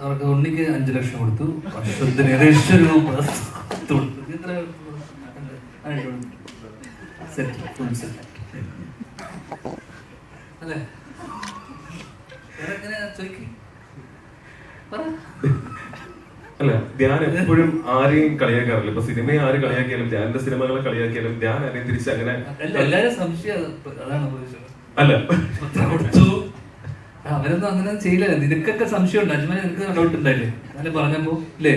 അവർക്ക് ഉണ്ണിക്ക് അഞ്ചു ലക്ഷം കൊടുത്തു. വർഷത്തിന് ഏകദേശം അല്ലേ? ധ്യാൻ എപ്പോഴും ആരെയും കളിയാക്കാറില്ല. ഇപ്പൊ സിനിമയെ ആര് കളിയാക്കിയാലും ധ്യാന്റെ സിനിമകളെ കളിയാക്കിയാലും ധ്യാൻ ആരെയും തിരിച്ച് അങ്ങനെ അല്ല അവരൊന്നും അങ്ങനെ ചെയ്യില്ല. നിനക്കൊക്കെ സംശയമുണ്ട്? അജ്മാൻ നിനക്ക് ഡൗട്ട് ഉണ്ടായില്ലേ അങ്ങനെ പറഞ്ഞപ്പോ ഇല്ലേ?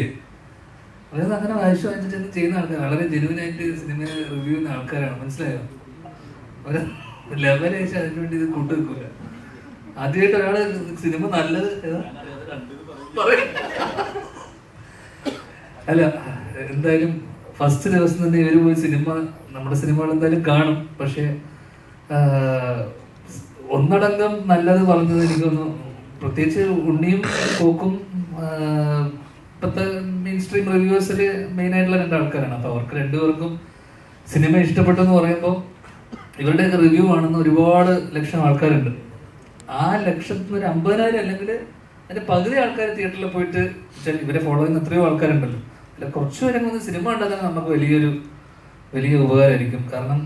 അവരൊന്നും അങ്ങനെ വായിച്ചു വായിച്ചിട്ട് ചെയ്യുന്ന ആൾക്കാർ വളരെ ജെനുവിനായിട്ട് സിനിമ റിവ്യൂ ചെയ്യുന്ന ആൾക്കാരാണ്. മനസ്സിലായോ? അവർ ലെവലേശം അതിനു വേണ്ടി ഇത് കൂട്ടു വെക്കൂല ആദ്യമായിട്ട് ഒരാൾ സിനിമ നല്ലത്. അല്ല എന്തായാലും ഫസ്റ്റ് ദിവസം തന്നെ ഇവർ പോയി സിനിമ നമ്മുടെ സിനിമകൾ എന്തായാലും കാണും. പക്ഷെ ഒന്നടങ്കം നല്ലത് പറഞ്ഞത് എനിക്കൊന്ന് പ്രത്യേകിച്ച് ഉണ്ണിയും കോക്കും ഇപ്പത്തെ മെയിൻ സ്ട്രീം റിവ്യൂസിൽ മെയിൻ ആയിട്ടുള്ള രണ്ട് ആൾക്കാരാണ്. അപ്പൊ അവർക്ക് രണ്ടുപേർക്കും സിനിമ ഇഷ്ടപ്പെട്ടു എന്ന് പറയുമ്പോൾ ഇവരുടെയൊക്കെ റിവ്യൂ ആണെന്ന് ഒരുപാട് ലക്ഷം ആൾക്കാരുണ്ട്. ആ ലക്ഷത്തിന് ഒരു അമ്പതിനായിരം അല്ലെങ്കിൽ അതിന്റെ പകുതി ആൾക്കാർ തിയേറ്ററിൽ പോയിട്ട് ഇവരെ ഫോളോ ചെയ്യുന്ന എത്രയോ ആൾക്കാരുണ്ടല്ലോ. അല്ല കുറച്ച് പേരെ സിനിമ ഉണ്ടാക്കാൻ നമുക്ക് വലിയൊരു വലിയ ഉപകാരമായിരിക്കും. കാരണം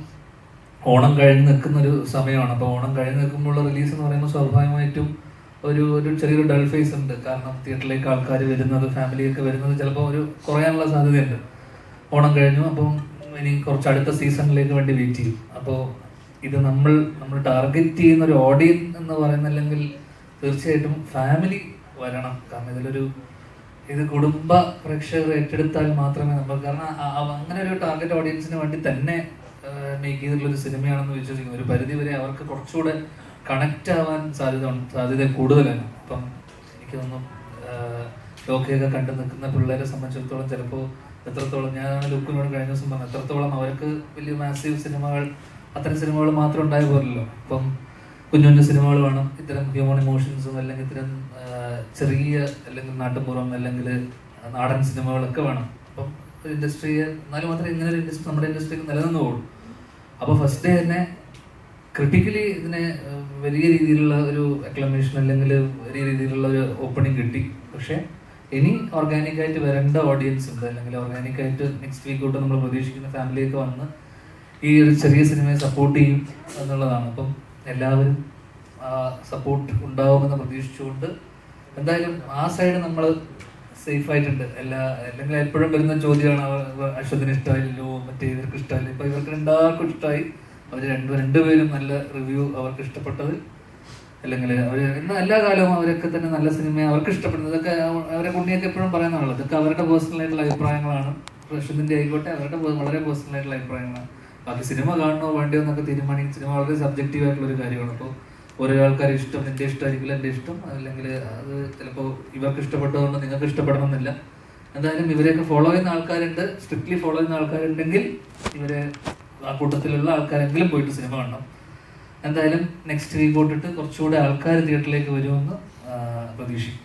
ഓണം കഴിഞ്ഞ് നിൽക്കുന്ന ഒരു സമയമാണ്. അപ്പോൾ ഓണം കഴിഞ്ഞ് നിൽക്കുമ്പോൾ റിലീസ് എന്ന് പറയുമ്പോൾ സ്വാഭാവികമായിട്ടും ഒരു ഒരു ചെറിയൊരു ഡൾ ഫേസ് ഉണ്ട്. കാരണം തിയേറ്ററിലേക്ക് ആൾക്കാർ വരുന്നത് ഫാമിലിയൊക്കെ വരുന്നത് ചിലപ്പോൾ ഒരു കുറയാനുള്ള സാധ്യതയുണ്ട്. ഓണം കഴിഞ്ഞു അപ്പം ഇനി കുറച്ച് അടുത്ത സീസണിലേക്ക് വേണ്ടി വെയിറ്റ് ചെയ്യും. അപ്പോൾ ഇത് നമ്മൾ നമ്മൾ ടാർഗറ്റ് ചെയ്യുന്ന ഒരു ഓഡിയൻസ് എന്ന് പറയുന്ന അല്ലെങ്കിൽ തീർച്ചയായിട്ടും ഫാമിലി വരണം. കാരണം ഇതിലൊരു ഇത് കുടുംബ പ്രേക്ഷകർ ഏറ്റെടുത്താൽ മാത്രമേ നമുക്ക് കാരണം അങ്ങനെ ഒരു ടാർഗറ്റ് ഓഡിയൻസിന് വേണ്ടി തന്നെ മേക്ക് ചെയ്തിട്ടുള്ള ഒരു സിനിമയാണെന്ന് വിശ്വസിക്കുന്നു. ഒരു പരിധി വരെ അവർക്ക് കുറച്ചുകൂടെ കണക്ട് ആവാൻ സാധ്യത സാധ്യത കൂടുതലാണ്. അപ്പം എനിക്ക് തോന്നുന്നു ലോക്കയൊക്കെ കണ്ടു നിൽക്കുന്ന പിള്ളേരെ സംബന്ധിച്ചിടത്തോളം ചിലപ്പോൾ എത്രത്തോളം ഞാൻ ലുക്കിനോട് കഴിഞ്ഞ ദിവസം പറഞ്ഞു എത്രത്തോളം അവർക്ക് വലിയ മാസീവ് സിനിമകൾ അത്തരം സിനിമകൾ മാത്രം ഉണ്ടായി പോലല്ലോ. ഇപ്പം കുഞ്ഞു കുഞ്ഞു സിനിമകൾ വേണം. ഇത്തരം ഹ്യൂമൺ ഇമോഷൻസും അല്ലെങ്കിൽ ഇത്തരം ചെറിയ അല്ലെങ്കിൽ നാട്ടുപുറം അല്ലെങ്കിൽ നാടൻ സിനിമകളൊക്കെ വേണം. അപ്പം ഒരു ഇൻഡസ്ട്രിയെ എന്നാലും മാത്രമേ ഇങ്ങനെ ഒരു ഇൻഡസ്ട്രി നമ്മുടെ ഇൻഡസ്ട്രിക്ക് നിലനിന്ന് പോകുള്ളൂ അപ്പോൾ ഫസ്റ്റ് ഡേ തന്നെ ക്രിട്ടിക്കലി ഇതിനെ വലിയ രീതിയിലുള്ള ഒരു അക്ലമേഷൻ അല്ലെങ്കിൽ വലിയ രീതിയിലുള്ള ഒരു ഓപ്പണിംഗ് കിട്ടി. പക്ഷേ ഇനി ഓർഗാനിക് ആയിട്ട് വരേണ്ട ഓഡിയൻസ് ഉണ്ട്. അല്ലെങ്കിൽ ഓർഗാനിക് ആയിട്ട് നെക്സ്റ്റ് വീക്ക് തൊട്ട് നമ്മൾ പ്രതീക്ഷിക്കുന്ന ഫാമിലിയൊക്കെ വന്ന് ഈ ഒരു ചെറിയ സിനിമയെ സപ്പോർട്ട് ചെയ്യും എന്നുള്ളതാണ്. അപ്പം എല്ലാവരും സപ്പോർട്ട് ഉണ്ടാവുമെന്ന് പ്രതീക്ഷിച്ചുകൊണ്ട് എന്തായാലും ആ സൈഡ് നമ്മൾ സേഫ് ആയിട്ടുണ്ട് എല്ലാ അല്ലെങ്കിൽ എപ്പോഴും വരുന്ന ചോദ്യമാണ് അശ്വതിന് ഇഷ്ടമായില്ലോ മറ്റേ ഇവർക്ക് ഇഷ്ടമായില്ല ഇപ്പൊ ഇവർക്ക് രണ്ടാർക്കും ഇഷ്ടമായി അവർ രണ്ടു രണ്ടുപേരും നല്ല റിവ്യൂ അവർക്ക് ഇഷ്ടപ്പെട്ടത്. അല്ലെങ്കിൽ അവർ ഇന്ന് എല്ലാ കാലവും അവരൊക്കെ തന്നെ നല്ല സിനിമ അവർക്ക് ഇഷ്ടപ്പെടുന്നത്. ഇതൊക്കെ അവരെ കുട്ടിയൊക്കെ എപ്പോഴും പറയുന്നതാണല്ലോ ഇതൊക്കെ അവരുടെ പേഴ്സണൽ ആയിട്ടുള്ള അഭിപ്രായങ്ങളാണ്. അശ്വതിന്റെ ആയിക്കോട്ടെ അവരുടെ വളരെ പേഴ്സണൽ ആയിട്ടുള്ള അഭിപ്രായങ്ങളാണ്. ബാക്കി സിനിമ കാണണോ വേണ്ടയോ എന്നൊക്കെ തീരുമാനിക്കും സിനിമ വളരെ സബ്ജക്റ്റീവ് ആയിട്ടുള്ള ഒരു കാര്യമാണ്. അപ്പോൾ ഓരോ ആൾക്കാർ ഇഷ്ടം എന്റെ ഇഷ്ടമായിരിക്കില്ല എന്റെ ഇഷ്ടം. അല്ലെങ്കിൽ അത് ചിലപ്പോൾ ഇവർക്ക് ഇഷ്ടപ്പെട്ടതുകൊണ്ട് നിങ്ങൾക്ക് ഇഷ്ടപ്പെടണം എന്നില്ല എന്തായാലും ഇവരെയൊക്കെ ഫോളോ ചെയ്യുന്ന ആൾക്കാരുണ്ട്. സ്ട്രിക്ട്ലി ഫോളോ ചെയ്യുന്ന ആൾക്കാരുണ്ടെങ്കിൽ ഇവരെ ആ കൂട്ടത്തിലുള്ള ആൾക്കാരെങ്കിലും പോയിട്ട് സിനിമ കാണണം. എന്തായാലും നെക്സ്റ്റ് വീക്ക് തൊട്ടിട്ട് കുറച്ചുകൂടെ ആൾക്കാർ തിയേറ്ററിലേക്ക് വരുമെന്ന് പ്രതീക്ഷിക്കും